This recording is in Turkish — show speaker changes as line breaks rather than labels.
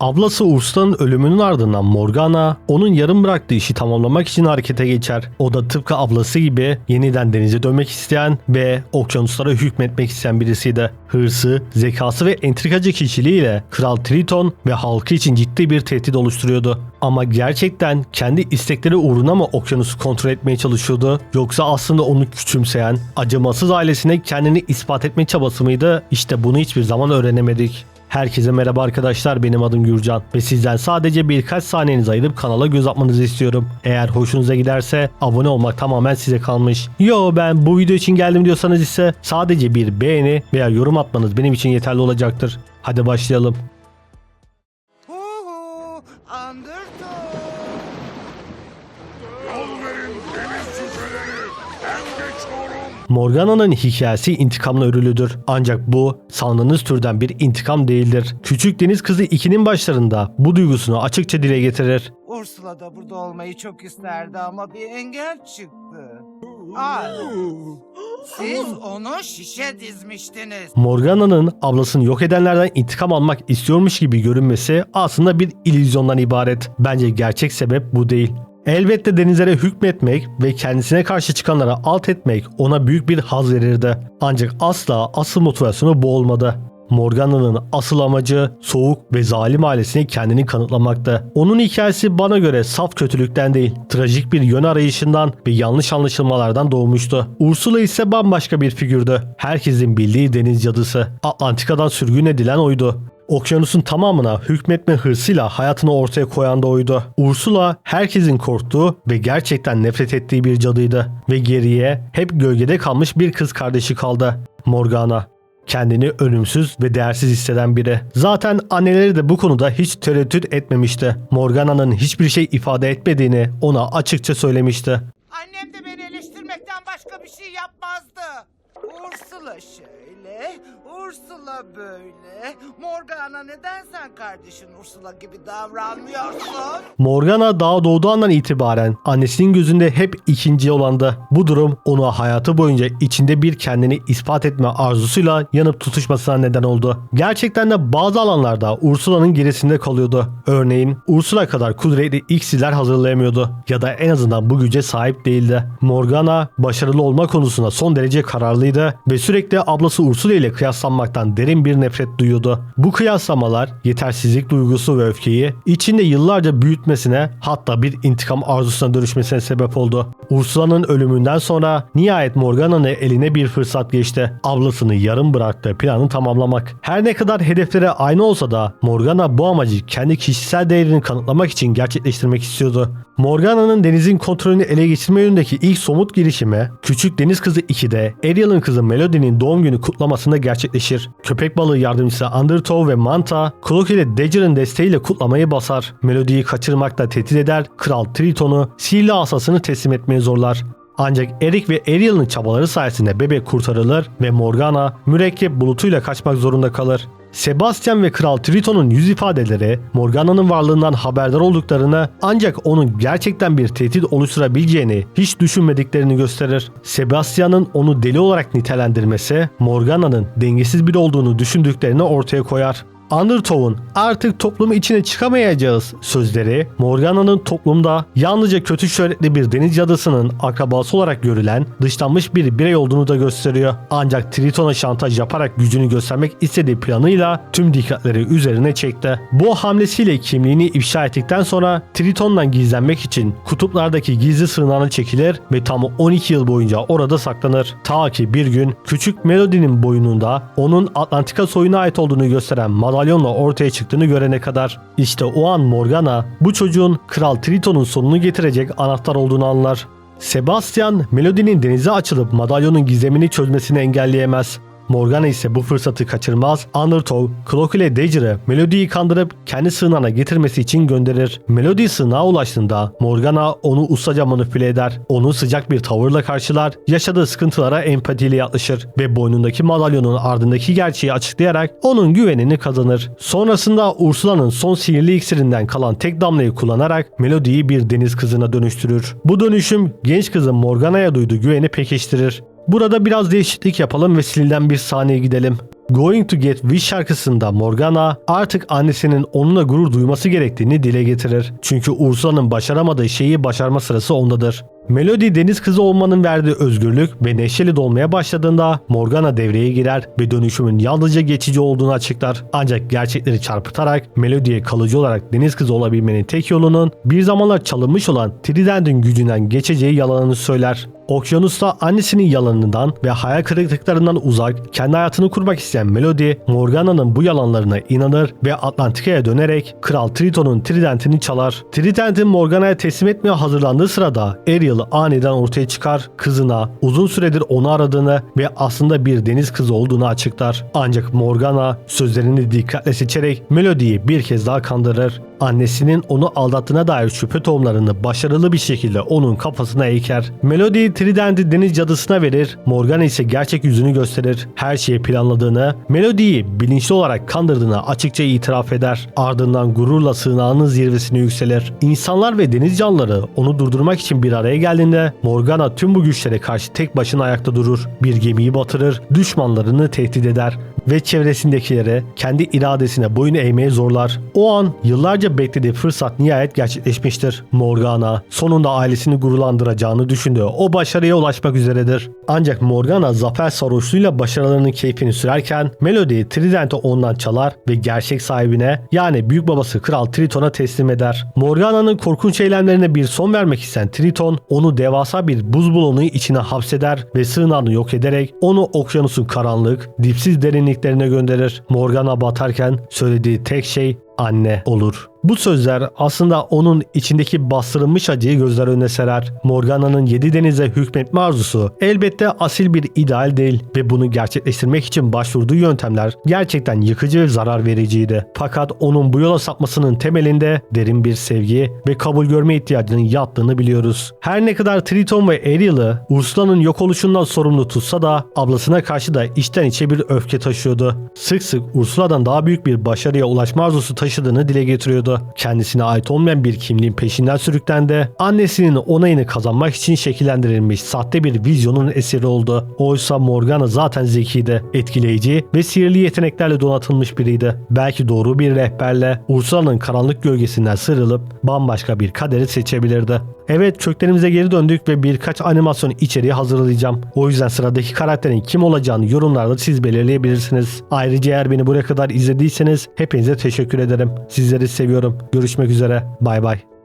Ablası Ursula'nın ölümünün ardından Morgana onun yarım bıraktığı işi tamamlamak için harekete geçer. O da tıpkı ablası gibi yeniden denize dönmek isteyen ve okyanuslara hükmetmek isteyen birisiydi. Hırsı, zekası ve entrikacı kişiliğiyle Kral Triton ve halkı için ciddi bir tehdit oluşturuyordu. Ama gerçekten kendi istekleri uğruna mı okyanusu kontrol etmeye çalışıyordu yoksa aslında onu küçümseyen, acımasız ailesine kendini ispat etme çabası mıydı? İşte bunu hiçbir zaman öğrenemedik. Herkese merhaba arkadaşlar benim adım Gürcan ve sizden sadece birkaç saniyenizi ayırıp kanala göz atmanızı istiyorum. Eğer hoşunuza giderse abone olmak tamamen size kalmış. Yo ben bu video için geldim diyorsanız ise sadece bir beğeni veya yorum atmanız benim için yeterli olacaktır. Hadi başlayalım.
Yol verin deniz cüceleri.
Morgana'nın hikayesi intikamla örülüdür. Ancak bu sandığınız türden bir intikam değildir. Küçük deniz kızı 2'nin başlarında bu duygusunu açıkça dile getirir.
Ursula da burada olmayı çok isterdi ama bir engel çıktı. Siz onu şişe dizmiştiniz.
Morgana'nın ablasını yok edenlerden intikam almak istiyormuş gibi görünmesi aslında bir illüzyondan ibaret. Bence gerçek sebep bu değil. Elbette denizlere hükmetmek ve kendisine karşı çıkanlara alt etmek ona büyük bir haz verirdi. Ancak asla asıl motivasyonu bu olmadı. Morgana'nın asıl amacı soğuk ve zalim ailesine kendini kanıtlamaktı. Onun hikayesi bana göre saf kötülükten değil, trajik bir yön arayışından ve yanlış anlaşılmalardan doğmuştu. Ursula ise bambaşka bir figürdü. Herkesin bildiği deniz cadısı. Atlantika'dan sürgün edilen oydu. Okyanusun tamamına hükmetme hırsıyla hayatını ortaya koyan da oydu. Ursula herkesin korktuğu ve gerçekten nefret ettiği bir cadıydı. Ve geriye hep gölgede kalmış bir kız kardeşi kaldı. Morgana. Kendini ölümsüz ve değersiz hisseden biri. Zaten anneleri de bu konuda hiç tereddüt etmemişti. Morgana'nın hiçbir şey ifade etmediğini ona açıkça söylemişti.
Annem de beni eleştirmekten başka bir şey yapmazdı. Ursula şöyle, Ursula böyle. Morgana neden sen kardeşin Ursula gibi davranmıyorsun?
Morgana daha doğduğu andan itibaren annesinin gözünde hep ikinci olandı. Bu durum onu hayatı boyunca içinde bir kendini ispat etme arzusuyla yanıp tutuşmasına neden oldu. Gerçekten de bazı alanlarda Ursula'nın gerisinde kalıyordu. Örneğin Ursula kadar kudretli iksirler hazırlayamıyordu ya da en azından bu güce sahip değildi. Morgana başarılı olma konusunda son derece kararlıydı ve sürekli ablası Ursula ile kıyaslanmaktan derin bir nefret duyuyordu. Bu kıyaslamalar yetersizlik duygusu ve öfkeyi içinde yıllarca büyütmesine hatta bir intikam arzusuna dönüşmesine sebep oldu. Ursula'nın ölümünden sonra nihayet Morgana'nın eline bir fırsat geçti. Ablasını yarım bıraktığı planı tamamlamak. Her ne kadar hedefleri aynı olsa da Morgana bu amacı kendi kişisel değerini kanıtlamak için gerçekleştirmek istiyordu. Morgana'nın denizin kontrolünü ele geçirme yönündeki ilk somut girişimi Küçük Deniz Kızı 2'de Ariel'ın kızı Melody'nin doğum günü kutlamasında gerçekleşir. Köpek balığı yardımcısı Undertow ve Manta, Cloak ile Dagger'ın desteğiyle kutlamayı basar. Melody'yi kaçırmakta tehdit eder, Kral Triton'u sihirli asasını teslim etmeye zorlar. Ancak Eric ve Ariel'ın çabaları sayesinde bebek kurtarılır ve Morgana mürekkep bulutuyla kaçmak zorunda kalır. Sebastian ve Kral Triton'un yüz ifadeleri Morgana'nın varlığından haberdar olduklarını ancak onun gerçekten bir tehdit oluşturabileceğini hiç düşünmediklerini gösterir. Sebastian'ın onu deli olarak nitelendirmesi Morgana'nın dengesiz biri olduğunu düşündüklerini ortaya koyar. Undertow'un artık toplumu içine çıkamayacağız sözleri Morgana'nın toplumda yalnızca kötü şöhretli bir deniz cadısının akrabası olarak görülen dışlanmış bir birey olduğunu da gösteriyor. Ancak Triton'a şantaj yaparak gücünü göstermek istediği planıyla tüm dikkatleri üzerine çekti. Bu hamlesiyle kimliğini ifşa ettikten sonra Triton'dan gizlenmek için kutuplardaki gizli sığınağına çekilir ve tam 12 yıl boyunca orada saklanır. Ta ki bir gün küçük Melody'nin boynunda onun Atlantika soyuna ait olduğunu gösteren madalyonla ortaya çıktığını görene kadar. İşte o an Morgana bu çocuğun Kral Triton'un sonunu getirecek anahtar olduğunu anlar. Sebastian, Melody'nin denize açılıp madalyonun gizemini çözmesini engelleyemez. Morgana ise bu fırsatı kaçırmaz. Undertow, Cloak ile Dagger'ı Melody'yi kandırıp kendi sığınağına getirmesi için gönderir. Melody sığınağa ulaştığında Morgana onu ustaca manipüle eder. Onu sıcak bir tavırla karşılar, yaşadığı sıkıntılara empatiyle yaklaşır ve boynundaki madalyonun ardındaki gerçeği açıklayarak onun güvenini kazanır. Sonrasında Ursula'nın son sihirli iksirinden kalan tek damlayı kullanarak Melody'yi bir deniz kızına dönüştürür. Bu dönüşüm genç kızın Morgana'ya duyduğu güveni pekiştirir. Burada biraz değişiklik yapalım ve silden bir sahneye gidelim. Going to Get Wish şarkısında Morgana artık annesinin onunla gurur duyması gerektiğini dile getirir. Çünkü Ursula'nın başaramadığı şeyi başarma sırası ondadır. Melody deniz kızı olmanın verdiği özgürlük ve neşeli dolmaya başladığında Morgana devreye girer ve dönüşümün yalnızca geçici olduğunu açıklar. Ancak gerçekleri çarpıtarak Melody'ye kalıcı olarak deniz kızı olabilmenin tek yolunun bir zamanlar çalınmış olan Trident'in gücünden geçeceği yalanını söyler. Okyanusta annesinin yalanından ve hayal kırıklıklarından uzak kendi hayatını kurmak isteyen Melody, Morgana'nın bu yalanlarına inanır ve Atlantika'ya dönerek Kral Triton'un Trident'ini çalar. Trident'in Morgana'ya teslim etmeye hazırlandığı sırada Ariel aniden ortaya çıkar, kızına uzun süredir onu aradığını ve aslında bir deniz kızı olduğunu açıklar. Ancak Morgana sözlerini dikkatle seçerek Melody'yi bir kez daha kandırır. Annesinin onu aldattığına dair şüphe tohumlarını başarılı bir şekilde onun kafasına eker. Melody Trident'i deniz cadısına verir, Morgana ise gerçek yüzünü gösterir. Her şeyi planladığını, Melody'yi bilinçli olarak kandırdığını açıkça itiraf eder. Ardından gururla sığınağının zirvesine yükselir. İnsanlar ve deniz canlıları onu durdurmak için bir araya geldiğinde Morgana tüm bu güçlere karşı tek başına ayakta durur. Bir gemiyi batırır, düşmanlarını tehdit eder ve çevresindekileri kendi iradesine boyun eğmeye zorlar. O an yıllarca beklediği fırsat nihayet gerçekleşmiştir. Morgana sonunda ailesini gururlandıracağını düşündüğü o başarıya ulaşmak üzeredir. Ancak Morgana zafer sarhoşluğuyla başarılarının keyfini sürerken Melody Trident'i ondan çalar ve gerçek sahibine yani büyük babası Kral Triton'a teslim eder. Morgana'nın korkunç eylemlerine bir son vermek isteyen Triton onu devasa bir buz balonu içine hapseder ve sığınağını yok ederek onu okyanusun karanlık, dipsiz derinliklerine gönderir. Morgana batarken söylediği tek şey anne olur. Bu sözler aslında onun içindeki bastırılmış acıyı gözler önüne serer. Morgana'nın yedi denize hükmetme arzusu elbette asil bir ideal değil ve bunu gerçekleştirmek için başvurduğu yöntemler gerçekten yıkıcı ve zarar vericiydi. Fakat onun bu yola sapmasının temelinde derin bir sevgi ve kabul görme ihtiyacının yattığını biliyoruz. Her ne kadar Triton ve Ariel'ı Ursula'nın yok oluşundan sorumlu tutsa da ablasına karşı da içten içe bir öfke taşıyordu. Sık sık Ursula'dan daha büyük bir başarıya ulaşma arzusu taşıdığını dile getiriyordu. Kendisine ait olmayan bir kimliğin peşinden sürüklendi. Annesinin onayını kazanmak için şekillendirilmiş sahte bir vizyonun eseri oldu. Oysa Morgana zaten zekiydi, etkileyici ve sihirli yeteneklerle donatılmış biriydi. Belki doğru bir rehberle Ursula'nın karanlık gölgesinden sıyrılıp bambaşka bir kaderi seçebilirdi. Evet köklerimize geri döndük ve birkaç animasyon içeriği hazırlayacağım. O yüzden sıradaki karakterin kim olacağını yorumlarda siz belirleyebilirsiniz. Ayrıca eğer beni buraya kadar izlediyseniz hepinize teşekkür ederim. Sizleri seviyorum. Görüşmek üzere. Bay bay.